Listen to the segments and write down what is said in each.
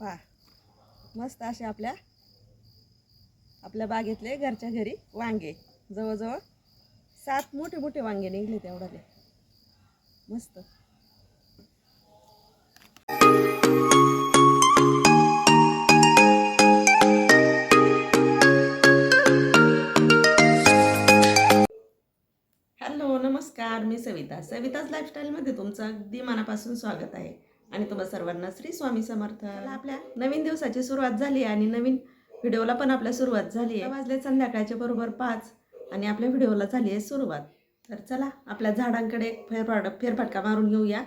पहा. मस्त असे आपल्या आपल्या बागेतले घरच्या घरी वांगे. जवळजवळ सात मोठे मोठे वांगे निघले तेवढाले. मस्त. हॅलो नमस्कार. मी सविता. सविताज लाईफस्टाईलमध्ये तुमचं अगदी मनापासून स्वागत आहे. आणि तुम्हा सर्वांना श्री स्वामी समर्थ. आपल्या नवीन दिवसाची सुरुवात झाली आहे आणि नवीन व्हिडिओला पण आपल्या सुरुवात झाली आहे. वाजले संध्याकाळच्या बरोबर पाच आणि आपल्या व्हिडिओला झाली आहे सुरुवात. तर चला आपल्या झाडांकडे एक फेरफाट फेरफटका मारून घेऊया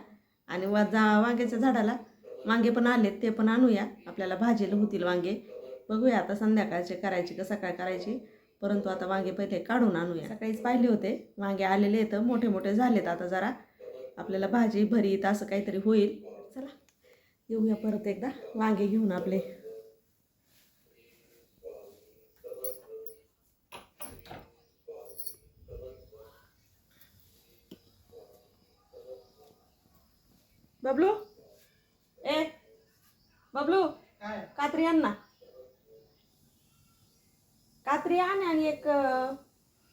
आणि वा जा वांग्याच्या झाडाला. वांगे पण आलेत ते पण आणूया. आपल्याला भाजीला होतील वांगे. बघूया आता संध्याकाळचे करायची का सकाळ करायची. परंतु आता वांगे पहिले काढून आणूया. सकाळीच पाहिले होते. वांगे आलेले आहेत मोठे मोठे झालेत आता जरा. आपल्याला भाजी भरीत असं काहीतरी होईल. चला येऊया परत एकदा. वांगे घेऊन आपले. बबलू? ए बबलू कात्री आण ना. कात्री आण आणि एक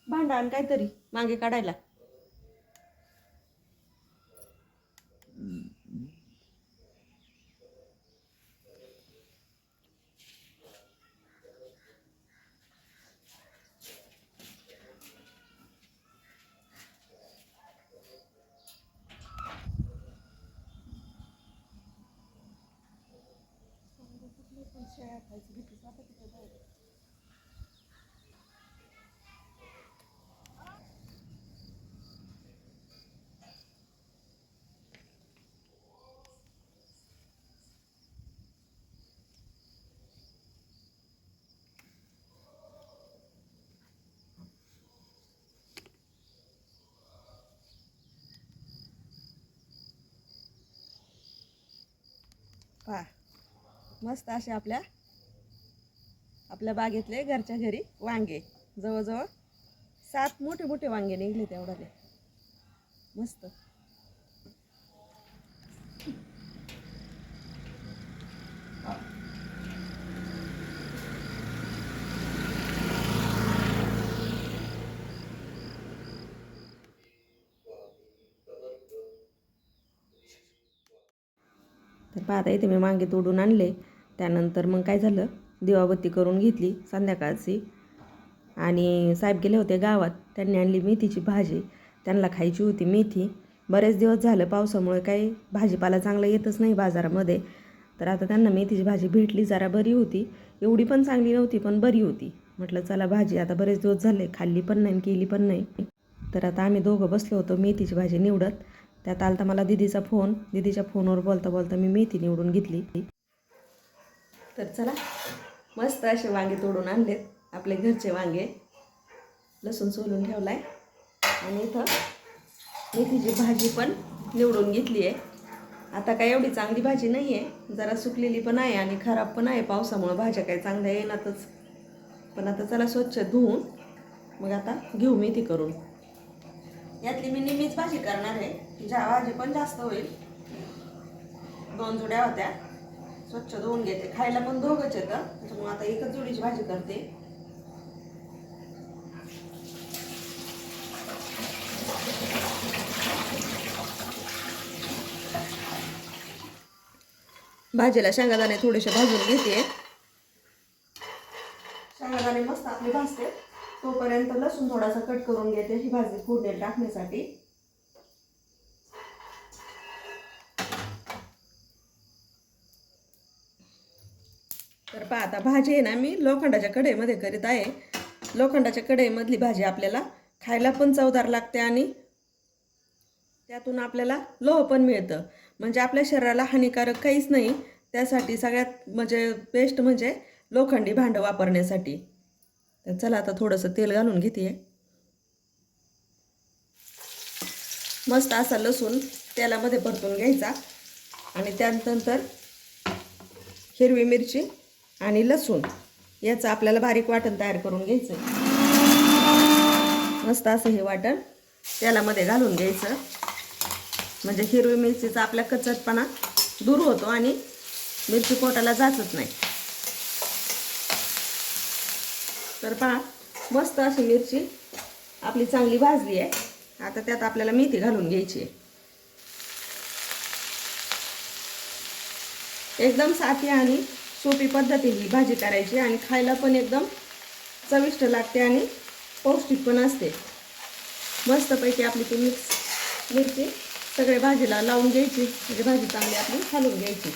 भांडा आण काहीतरी मागे काढायला. पहा. मस्त असे आपल्या आपल्या बागेतले घरच्या घरी वांगे. जवळजवळ सात मोठे मोठे वांगे निघले तेवढाले. मस्त. तर पाहता इथे मी मागे तोडून आणले. त्यानंतर मग काय झालं? दिवाबत्ती करून घेतली संध्याकाळची. आणि साहेब गेले होते गावात. त्यांनी आणली मेथीची भाजी. त्यांना खायची होती मेथी. बरेच दिवस झालं पावसामुळे काही भाजीपाला चांगला येतच नाही बाजारामध्ये. तर आता त्यांना मेथीची भाजी भेटली जरा बरी होती. एवढी पण चांगली नव्हती पण बरी होती. म्हटलं चला भाजी आता बरेच दिवस झाले. खाल्ली पण नाही आणि केली पण नाही. तर आता आम्ही दोघं बसलो होतो मेथीची भाजी निवडत. त्यात आलता मला दिदीचा फोन. दिदीच्या फोनवर बोलता बोलता मी मेथी निवडून घेतली. तर चला मस्त असे वांगे तोडून आणलेत. आपले घरचे वांगे. लसूण सोलून ठेवलाय. आणि इथं मेथीची भाजी पण निवडून घेतली आहे. आता काय एवढी चांगली भाजी नाही आहे जरा सुकलेली पण आहे आणि खराब पण आहे. पावसामुळं भाज्या काही चांगल्या येणारच. पण आता चला स्वच्छ धुवून मग आता घेऊ मेथी करून. यातली मी नेहमीच भाजी करणार आहे. ज्या भाजी पण जास्त होईल. दोन जुड्या होत्या. स्वच्छ धुवून घेते. खायला पण दोघंच येतं. त्याच्यामुळे आता एकच जुडीची भाजी करते. भाजीला शेंगादाणे थोडेसे भाजून घेते. शेंगादाणे मस्त आपली भाजते. तोपर्यंत लसूण थोडासा कट करून घेते ही भाजी फोडणी टाकण्यासाठी. तर पहा आता भाजी आहे ना मी लोखंडाच्या कढईमध्ये करीत आहे. लोखंडाच्या कढईमधली भाजी आपल्याला खायला पण चवदार लागते आणि त्यातून आपल्याला लोह पण मिळतं. म्हणजे आपल्या शरीराला हानिकारक काहीच नाही. त्यासाठी सगळ्यात म्हणजे बेस्ट म्हणजे लोखंडी भांडं वापरण्यासाठी. तर चला आता थोडंसं तेल घालून घेते मस्त असा लसूण तेलामध्ये परतून घ्यायचा आणि त्यानंतर हिरवी मिरची आणि लसूण याचं आपल्याला बारीक वाटण तयार करून घ्यायचं. मस्त असं हे वाटण तेलामध्ये घालून घ्यायचं. म्हणजे हिरवी मिरचीचा आपल्या कचटपणा दूर होतो आणि मिरची पोटाला जातच नाही. तर पहा मस्त अशी मिरची आपली चांगली भाजली आहे. आता त्यात आपल्याला मेथी घालून घ्यायची आहे. एकदम साधी आणि सोपी पद्धती ही भाजी करायची आणि खायला पण एकदम चविष्ट लागते आणि पौष्टिक पण असते. मस्तपैकी आपली ती मिक्स मिरची सगळे भाजीला लावून घ्यायची. म्हणजे भाजी चांगली आपली घालून घ्यायची.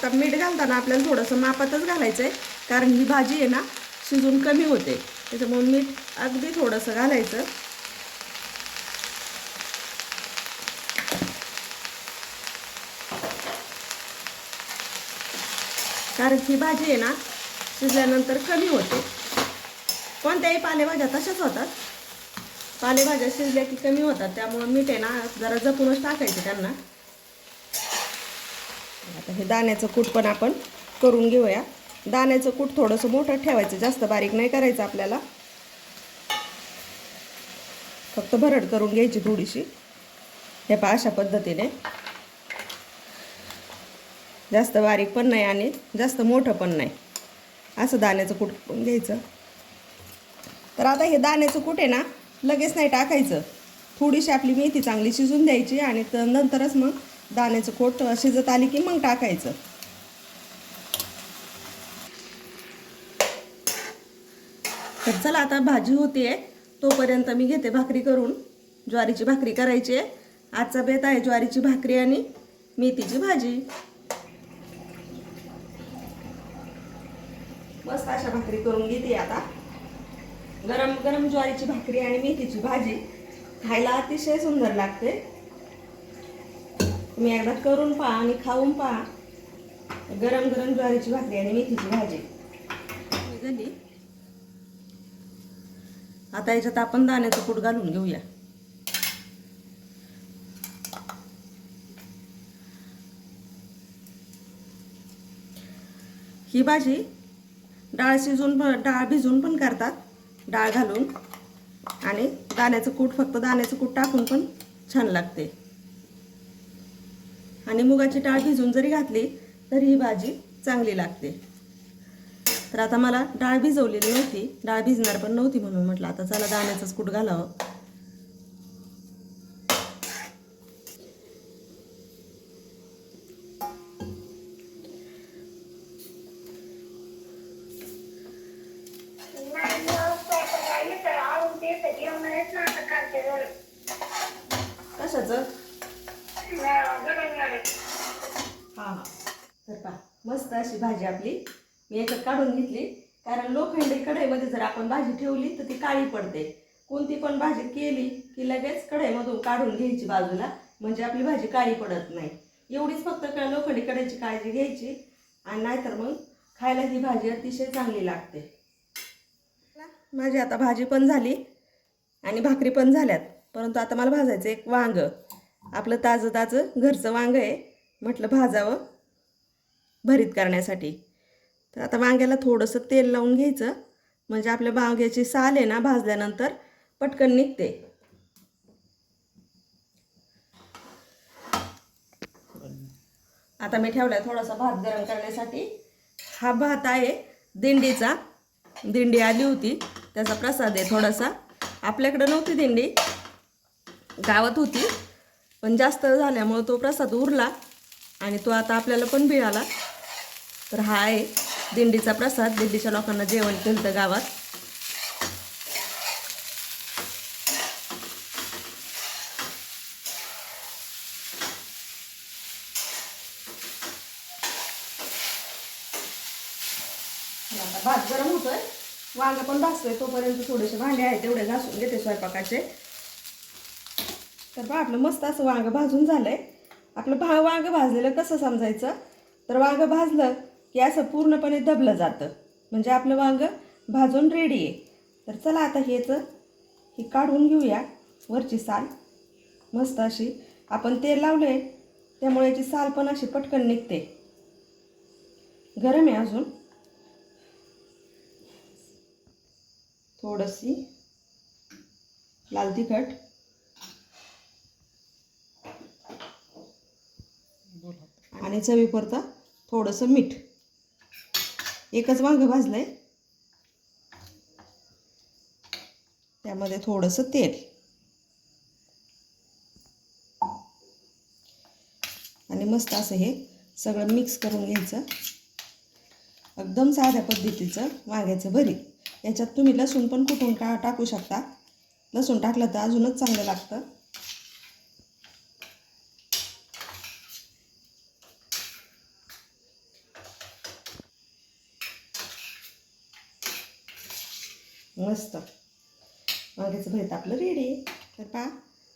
आता मीठ घालताना आपल्याला थोडंसं मापातच घालायचं आहे कारण ही भाजी आहे ना शिजून कमी होते. त्याच्यामुळे मीठ अगदी थोडंसं घालायचं. कारण ही भाजी आहे ना शिजल्यानंतर कमी होते. कोणत्याही पालेभाज्या तशाच होतात. पालेभाज्या शिजल्या की कमी होतात त्यामुळं मीठ आहे ना जरा जपूनच टाकायचे त्यांना. आता हे दाण्याचं कूट पण आपण करून घेऊया. दाण्याचं कूट थोडंसं मोठं ठेवायचं जास्त बारीक नाही करायचं आपल्याला. फक्त भरड करून घ्यायची थोडीशी. हे पहा अशा पद्धतीने. जास्त बारीक पण नाही आणि जास्त मोठं पण नाही. असं दाण्याचं कूट घ्यायचं. तर आता हे दाण्याचं कूट आहे ना लगेच नाही टाकायचं. थोडीशी आपली मेथी चांगली शिजून द्यायची आणि नंतरच मग दाण्याचं कोट शिजत आली की मग टाकायचं. तर चला आता भाजी होतीये. तोपर्यंत मी घेते भाकरी करून. ज्वारीची भाकरी करायची आहे. आजचा बेत आहे ज्वारीची भाकरी आणि मेथीची भाजी. मस्त अशा भाकरी करून घेते आता. गरम गरम ज्वारीची भाकरी आणि मेथीची भाजी. खायला अतिशय सुंदर लागते. तुम्ही एकदा करून पहा आणि खाऊन पहा. गरम गरम ज्वारीची भाकरी आणि मेथीची भाजी. झाली आता याच्यात आपण दाण्याचं कूट घालून घेऊया. ही भाजी डाळ शिजून पण डाळ भिजून पण करतात. डाळ घालून. आणि दाण्याचं कूट फक्त दाण्याचं कूट टाकून पण छान लागते. आणि मुगाची डाळ भिजून जरी घातली तरी ही भाजी चांगली लागते. तर आता मला डाळ भिजवलेली नव्हती. डाळ भिजणार पण नव्हती म्हणून म्हटलं आता चला दाण्याचंच कूट घालावं. कशाचं? हां तर पहा मस्त अशी भाजी आपली. मी याच्यात काढून घेतली. कारण लोखंडी कढईमध्ये जर आपण भाजी ठेवली तर ती काळी पडते. कोणती पण भाजी केली की लगेच कढईमधून काढून घ्यायची बाजूला. म्हणजे आपली भाजी काळी पडत नाही. एवढीच फक्त लोखंडी कढईची काळजी घ्यायची. आणि नाहीतर मग खायला ही भाजी अतिशय चांगली लागते. माझी आता भाजी पण झाली. आणि भाकरी पण झाल्यात. परंतु आता मला भाजायचं एक वांग. आपलं ताजं ताजं घरचं वांग आहे. म्हटलं भाजावं. भरीत करण्यासाठी. तर आता वांग्याला थोडंसं तेल लावून घ्यायचं. म्हणजे आपल्या वांग्याची साल आहे ना भाजल्यानंतर पटकन निघते. आता मी ठेवला आहे थोडासा भात गरम करण्यासाठी. हा भात आहे दिंडीचा. दिंडी आली होती. त्याचा प्रसाद आहे थोडासा. आपल्याकडं नव्हती दिंडी. गावात होती. पण जास्त झाल्यामुळं तो प्रसाद उरला आणि तो आता आपल्याला पण मिळाला. तर हा आहे दिंडीचा प्रसाद. दिंडीच्या लोकांना जेवण केलं गावात. भात गरम होतोय. वांग पण भासतोय तोपर्यंत थोडेसे भांडे आहेत. तेवढे घासून घेते स्वयंपाकाचे. तर बा आपलं मस्त असं वांग भाजून झालंय. आपलं भा वांग भाजलेलं कसं समजायचं? तर वांग भाजलं की असं पूर्णपणे दबलं जातं. म्हणजे आपलं वांग भाजून रेडी आहे. तर चला आता हेच ही काढून घेऊया. वरची साल मस्त अशी. आपण तेल लावलंय त्यामुळे याची साल पण अशी पटकन निघते. गरम आहे अजून. थोडीशी लाल तिखट. आणि चवीपुरतं थोडंसं मीठ. एकच वांगं भाजलं आहे त्यामध्ये थोडंसं तेल. आणि मस्त असं हे सगळं मिक्स करून घ्यायचं. एकदम साध्या पद्धतीचं वांग्याचं भरीत. याच्यात तुम्ही लसूण पण कुठून का टाकू शकता? लसूण टाकलं तर अजूनच चांगलं लागतं. मस्त. वांग्याचं भरीत आपलं रेडी तर पहा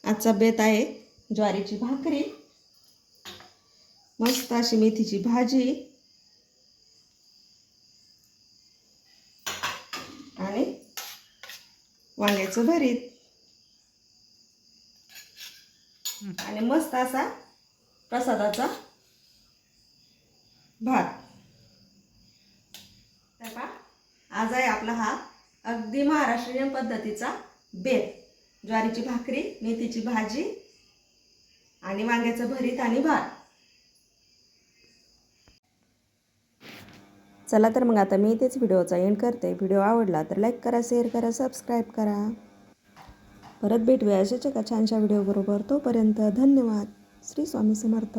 आजचा बेत आहे ज्वारीची भाकरी. मस्त अशी मेथीची भाजी. आणि वांग्याचं भरीत. आणि मस्त असा प्रसादाचा भात. तर पहा आज आहे आपला हा अगदी महाराष्ट्रीयन पद्धतीचा बेत. ज्वारीची भाकरी मेथीची भाजी आणि वांग्याचं भरीत आणि भात. चला तर मग आता मी इथेच व्हिडिओचा एंड करते. व्हिडिओ आवडला तर लाईक करा शेअर करा सबस्क्राईब करा. परत भेटूया अशाच एका छानशा व्हिडिओबरोबर तोपर्यंत धन्यवाद. श्री स्वामी समर्थ.